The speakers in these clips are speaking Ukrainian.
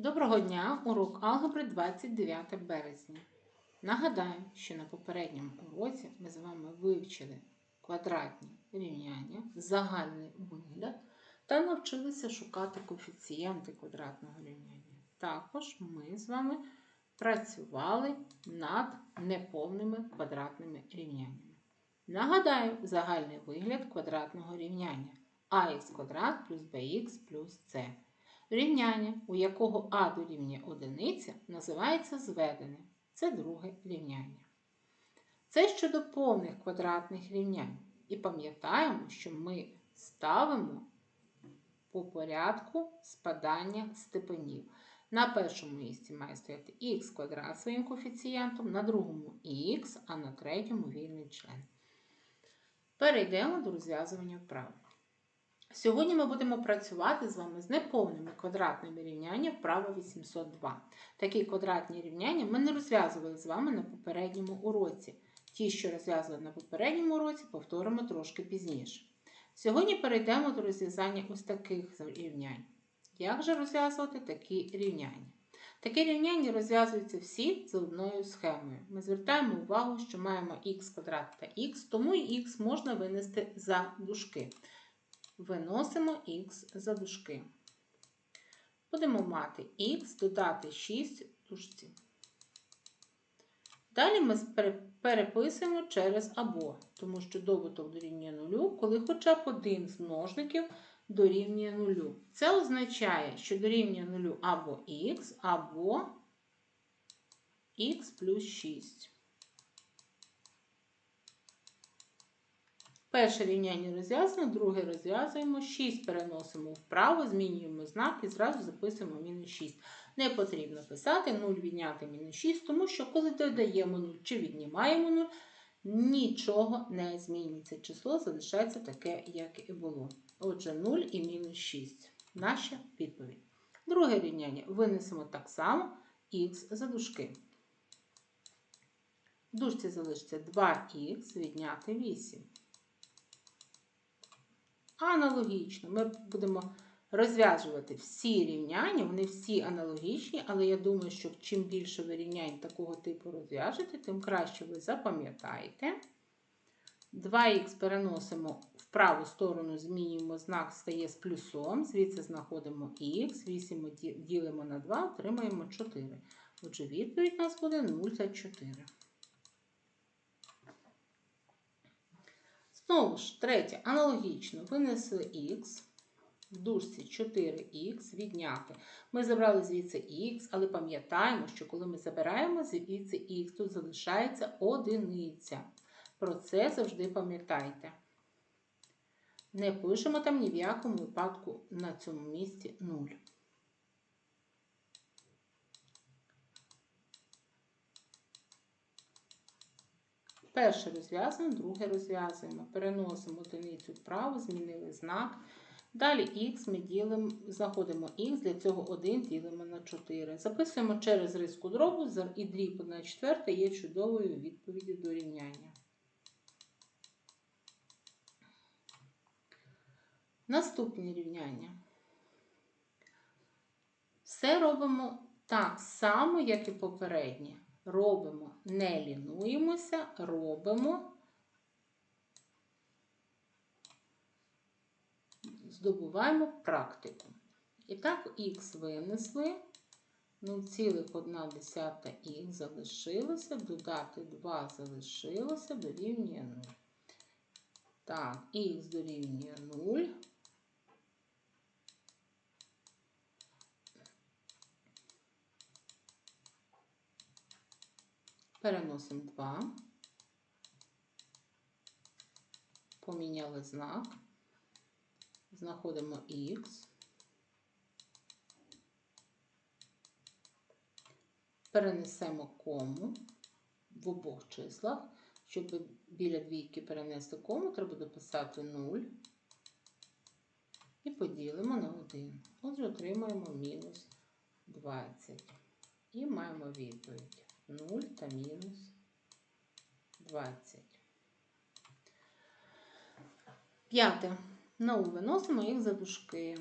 Доброго дня! Урок алгебри 29 березня. Нагадаю, що на попередньому уроці ми з вами вивчили квадратні рівняння, загальний вигляд та навчилися шукати коефіцієнти квадратного рівняння. Також ми з вами працювали над неповними квадратними рівняннями. Нагадаю, загальний вигляд квадратного рівняння ax квадрат плюс bx плюс c. Рівняння, у якого а дорівнює одиниця, називається зведеним. Це друге рівняння. Це щодо повних квадратних рівнянь. І пам'ятаємо, що ми ставимо по порядку спадання степенів. На першому місці має стояти х квадрат своїм коефіцієнтом, на другому х, а на третьому вільний член. Перейдемо до розв'язування вправи. Сьогодні ми будемо працювати з вами з неповними квадратними рівняннями вправо 802. Такі квадратні рівняння ми не розв'язували з вами на попередньому уроці. Ті, що розв'язували на попередньому уроці, повторимо трошки пізніше. Сьогодні перейдемо до розв'язання ось таких рівнянь. Як же розв'язувати такі рівняння? Такі рівняння розв'язуються всі за одною схемою. Ми звертаємо увагу, що маємо х квадрат та х, тому і х можна винести за дужки. Виносимо х за дужки. Будемо мати х додати 6 в дужці. Далі ми переписуємо через або, тому що добуток дорівнює нулю, коли хоча б один з множників дорівнює нулю. Це означає, що дорівнює нулю або х, або х плюс 6. Перше рівняння розв'язано, друге розв'язуємо, 6 переносимо вправо, змінюємо знак і зразу записуємо мінус 6. Не потрібно писати 0 відняти мінус 6, тому що коли додаємо 0 чи віднімаємо 0, нічого не змінюється. Число залишається таке, як і було. Отже, 0 і мінус 6. Наша відповідь. Друге рівняння винесемо так само х за дужки. В дужці залишиться 2х відняти 8. Аналогічно, ми будемо розв'язувати всі рівняння, вони всі аналогічні, але я думаю, що чим більше ви рівнянь такого типу розв'яжете, тим краще ви запам'ятаєте. 2х переносимо в праву сторону, змінюємо знак, стає з плюсом, звідси знаходимо х, 8 ділимо на 2, отримаємо 4. Отже, відповідь у нас буде 0 та 4. Знову ж, третє, аналогічно, винесли х, в дужці 4х відняти. Ми забрали звідси х, але пам'ятаємо, що коли ми забираємо звідси х, тут залишається одиниця. Про це завжди пам'ятайте. Не пишемо там ні в якому випадку на цьому місці 0. Перше розв'язуємо, друге розв'язуємо. Переносимо одиницю вправо, змінили знак. Далі х ми ділимо, знаходимо х, для цього 1 ділимо на 4. Записуємо через риску дробу, і дріб 1 четверта є чудовою відповіддю до рівняння. Наступні рівняння. Все робимо так само, як і попереднє робимо, не лінуємося, робимо, здобуваємо практику. І так, х винесли, 0,1 х залишилося, додати 2 залишилося, дорівнює 0. Так, х дорівнює 0. Переносимо 2, поміняли знак, знаходимо х, перенесемо кому в обох числах. Щоб біля двійки перенести кому, треба дописати 0 і поділимо на 1. Отже, отримаємо мінус 20. І маємо відповідь. 0 та мінус 20. П'яте. Знову виносимо їх за дужки.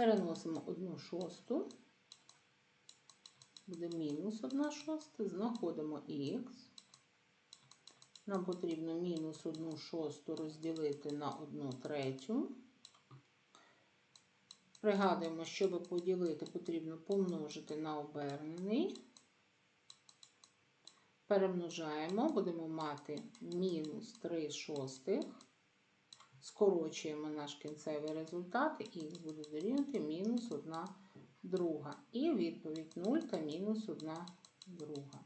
Переносимо 1 шосту. Буде мінус 1 шоста. Знаходимо х. Нам потрібно мінус 1 шосту розділити на 1 третю. Пригадуємо, щоб поділити, потрібно помножити на обернений. Перемножаємо, будемо мати мінус 3 шостих. Скорочуємо наш кінцевий результат, х буде дорівнювати мінус 1 друга. І відповідь 0 та мінус 1 друга.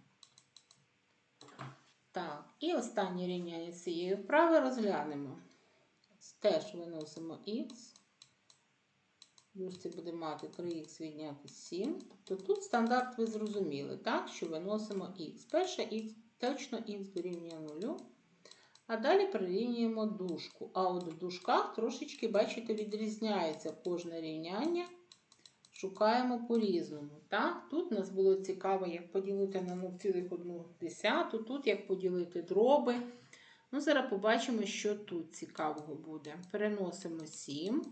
Так, і останнє рівняння цієї вправи розглянемо. Теж виносимо х. Дужці буде мати 3х відняти 7. Тобто тут стандарт ви зрозуміли, так, що виносимо х. Перше х, точно х дорівнює 0. А далі прирівнюємо дужку. А от в дужках трошечки, бачите, відрізняється кожне рівняння. Шукаємо по-різному. Тут нас було цікаво, як поділити на 0,1. Тут як поділити дроби. Ну, Зараз побачимо, що тут цікавого буде. Переносимо 7.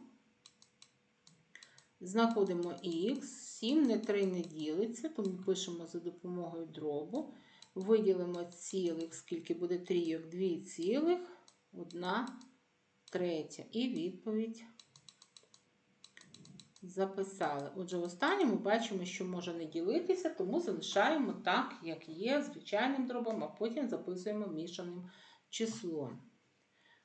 Знаходимо х, 7 не 3 не ділиться, тому пишемо за допомогою дробу. Виділимо цілих, скільки буде трійок, 2 цілих, 1 третя. І відповідь записали. Отже, в останньому бачимо, що може не ділитися, тому залишаємо так, як є, звичайним дробом, а потім записуємо мішаним числом.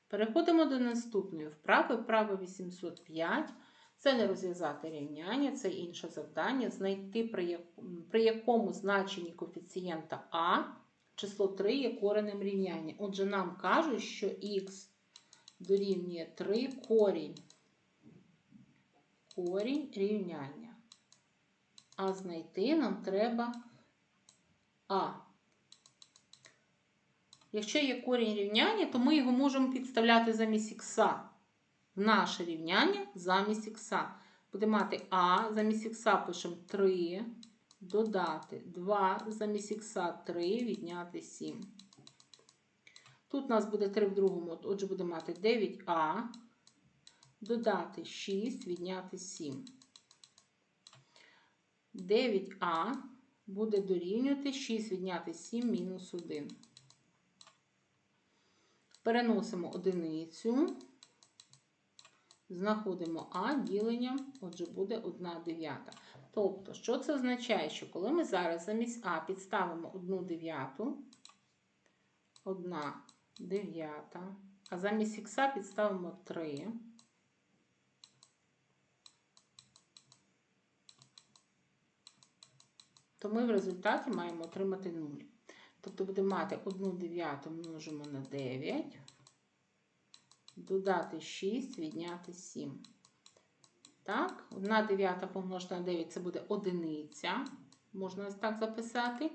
Переходимо до наступної вправи. Вправа 805. Це не розв'язати рівняння, це інше завдання. Знайти, при, якому значенні коефіцієнта А число 3 є коренем рівняння. Отже, нам кажуть, що х дорівнює 3 корінь. Корінь рівняння. А знайти нам треба А. Якщо є корінь рівняння, то ми його можемо підставляти замість х в наше рівняння замість х. Буде мати А, замість х пишемо 3, додати 2, замість х 3, відняти 7. Тут у нас буде 3 в другому, отже, буде мати 9а, додати 6, відняти 7. 9а буде дорівнювати 6 відняти 7 мінус 1. Переносимо одиницю. Знаходимо А діленням, отже, буде 1 дев'ята. Тобто, що це означає? Що коли ми зараз замість А підставимо 1 дев'яту, 1 дев'ята, а замість Х підставимо 3, то ми в результаті маємо отримати 0. Тобто будемо мати 1 дев'яту множимо на 9 додати 6, відняти 7. Так, 1 дев'ята помножити на 9 це буде одиниця. Можна так записати.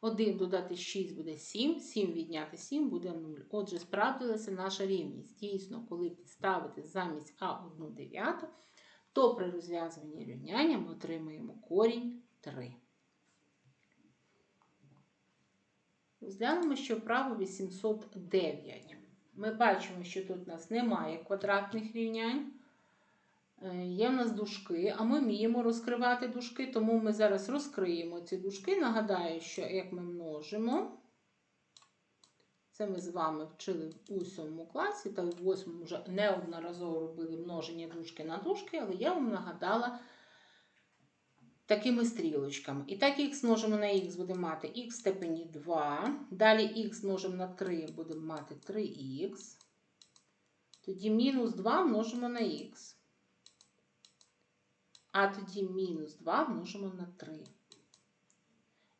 1 додати 6 буде 7, 7 відняти 7 буде 0. Отже, справдилася наша рівність. Дійсно, коли підставити замість А 1 дев'яту, то при розв'язуванні рівняння ми отримаємо корінь 3. Розглянемо ще вправо 809. Ми бачимо, що тут у нас немає квадратних рівнянь. Е, є в нас дужки, а ми вміємо розкривати дужки, тому ми зараз розкриємо ці дужки. Нагадаю, що як ми множимо, це ми з вами вчили у 7 класі, та в 8 вже неодноразово робили множення дужки на дужки, але я вам нагадала такими стрілочками. І так х множимо на х будемо мати х в степені 2. Далі х множимо на 3 будемо мати 3х. Тоді мінус 2 множимо на х. А тоді мінус 2 множимо на 3.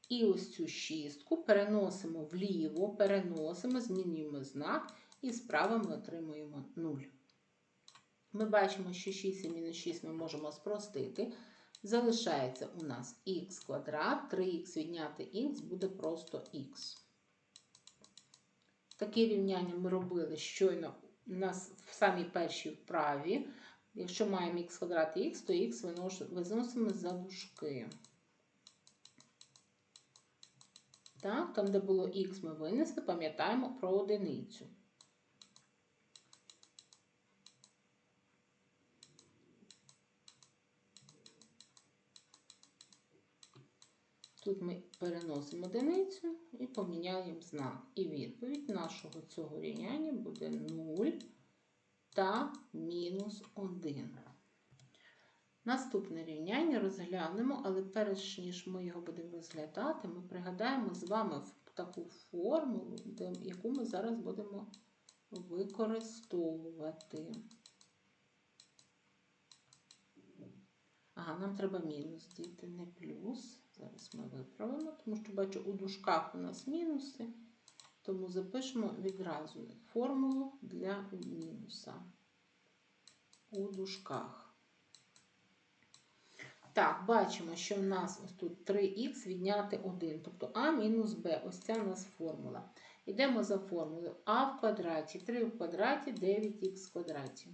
І ось цю шістку переносимо вліво, переносимо, змінюємо знак, і справа ми отримуємо 0. Ми бачимо, що 6 і мінус 6 ми можемо спростити. Залишається у нас х квадрат, 3х відняти х буде просто х. Таке рівняння ми робили щойно у нас в самій першій вправі. Якщо маємо х квадрат і х, то х виносимо за дужки. Так, Там, де було х, ми винесли, пам'ятаємо про одиницю. Тут ми переносимо одиницю і поміняємо знак. І відповідь нашого цього рівняння буде 0 та мінус 1. Наступне рівняння розглянемо, але перш ніж ми його будемо розглядати, ми пригадаємо з вами таку формулу, яку ми зараз будемо використовувати. Ага, нам треба мінус діти, не плюс. Зараз ми виправимо, тому що бачу, у дужках у нас мінуси. Тому запишемо відразу формулу для мінуса у дужках. Так, бачимо, що в нас ось тут 3х відняти 1, тобто а мінус b. Ось ця у нас формула. Йдемо за формулою а в квадраті, 3 в квадраті, 9х в квадраті.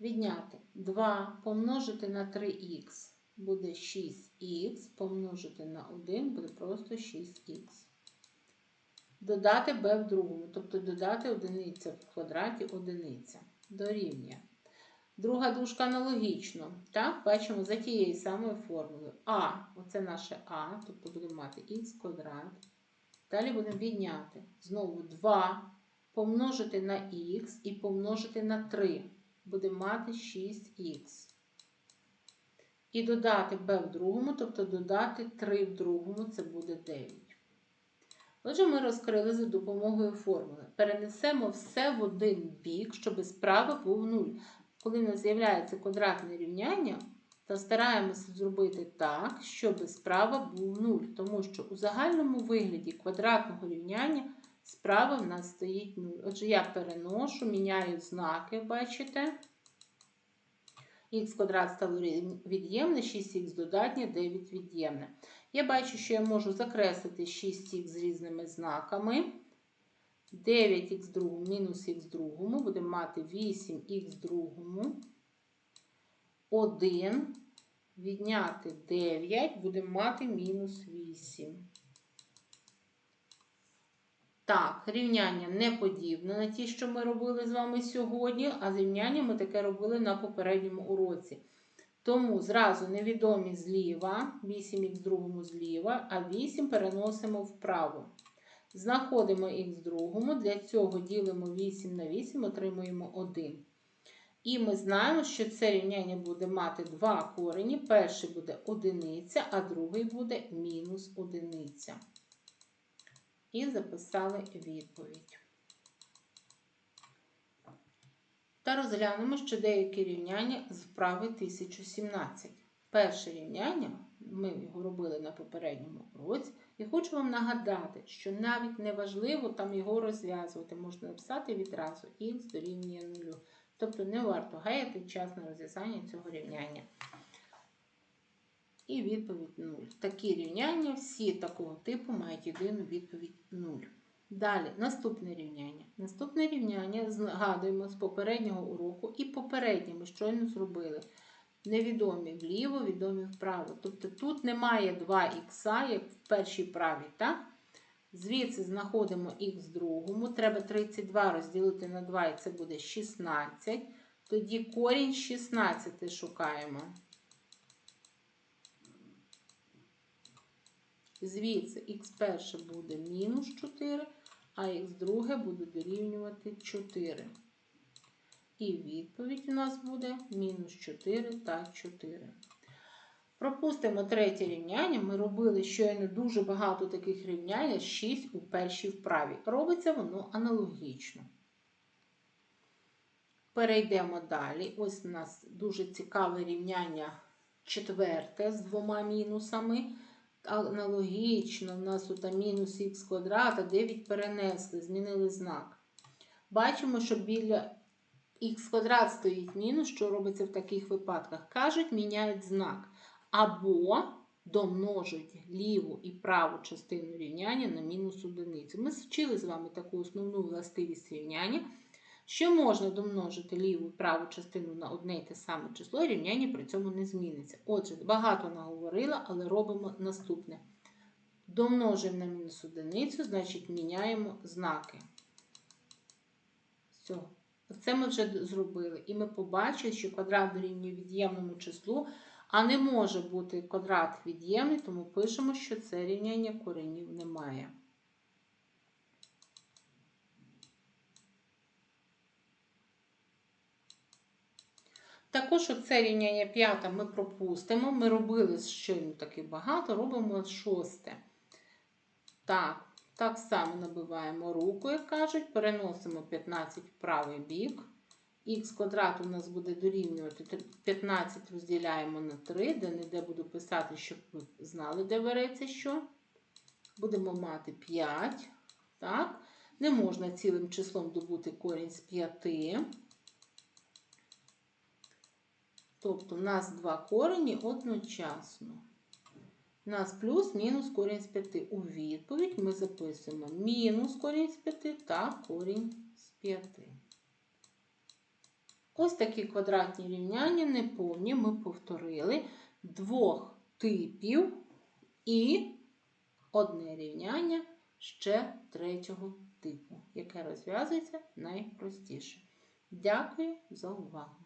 Відняти 2 помножити на 3х буде 6х, помножити на 1 буде просто 6х. Додати b в другому, тобто додати одиниця в квадраті одиниця. Дорівнює. Друга дужка аналогічно. Так, бачимо за тією самою формулою. А, оце наше А, тобто будемо мати х квадрат. Далі будемо відняти. Знову 2 помножити на х і помножити на 3. Будемо мати 6х. І додати b в другому, тобто додати 3 в другому, це буде 9. Отже, ми розкрили за допомогою формули. Перенесемо все в один бік, щоб справа був 0. Коли у нас з'являється квадратне рівняння, то стараємося зробити так, щоб справа був 0. Тому що у загальному вигляді квадратного рівняння справа в нас стоїть 0. Отже, я переношу, міняю знаки, бачите? х квадрат стало від'ємне, 6х додатнє, 9 від'ємне. Я бачу, що я можу закреслити 6х з різними знаками. 9х другому мінус х другому, будемо мати 8х другому. 1 відняти 9, будемо мати мінус 8. Так, рівняння не подібне на ті, що ми робили з вами сьогодні, а рівняння ми таке робили на попередньому уроці. Тому зразу невідомі зліва, 8х другому зліва, а 8 переносимо вправо. Знаходимо х другому, для цього ділимо 8 на 8, отримуємо 1. І ми знаємо, що це рівняння буде мати два корені. Перший буде одиниця, а другий буде мінус одиниця. І записали відповідь. Та розглянемо ще деякі рівняння з вправи 1017. Перше рівняння, ми його робили на попередньому уроці, і хочу вам нагадати, що навіть не важливо там його розв'язувати, можна написати відразу х дорівнює 0. Тобто не варто гаяти час на розв'язання цього рівняння. І відповідь 0. Такі рівняння всі такого типу мають єдину відповідь 0. Далі, наступне рівняння. Наступне рівняння згадуємо з попереднього уроку і попереднє ми щойно зробили. Невідомі вліво, відомі вправо. Тобто тут немає 2х, як в першій праві. так? Звідси знаходимо х другому. Треба 32 розділити на 2, і це буде 16. Тоді корінь 16 шукаємо. Звідси х перше буде мінус 4, а х друге буде дорівнювати 4. І відповідь у нас буде мінус 4 та 4. Пропустимо третє рівняння. Ми робили щойно дуже багато таких рівнянь, 6 у першій вправі. Робиться воно аналогічно. Перейдемо далі. Ось у нас дуже цікаве рівняння четверте з двома мінусами. Аналогічно, у нас тут мінус х квадрат, а 9 перенесли, змінили знак. Бачимо, що біля х квадрат стоїть мінус, що робиться в таких випадках. Кажуть, міняють знак. Або домножують ліву і праву частину рівняння на мінус одиницю. Ми вчили з вами таку основну властивість рівняння, що можна домножити ліву і праву частину на одне й те саме число, і рівняння при цьому не зміниться. Отже, багато наговорила, але робимо наступне. Домножуємо на мінус одиницю, значить міняємо знаки. Все. Це ми вже зробили. І ми побачили, що квадрат дорівнює від'ємному числу, А не може бути квадрат від'ємний, тому пишемо, що це рівняння коренів немає. Також оце рівняння п'яте ми пропустимо. Ми робили щойно таки багато, робимо шосте. Так, так само набиваємо руку, як кажуть, переносимо 15 в правий бік. Х квадрат у нас буде дорівнювати 15 розділяємо на 3, де не де буду писати, щоб ви знали, де береться що. Будемо мати 5. Так. Не можна цілим числом добути корінь з 5. Тобто у нас два корені одночасно. У нас плюс-мінус корінь з 5. У відповідь ми записуємо мінус корінь з 5 та корінь з 5. Ось такі квадратні рівняння неповні ми повторили двох типів і одне рівняння ще третього типу, яке розв'язується найпростіше. Дякую за увагу!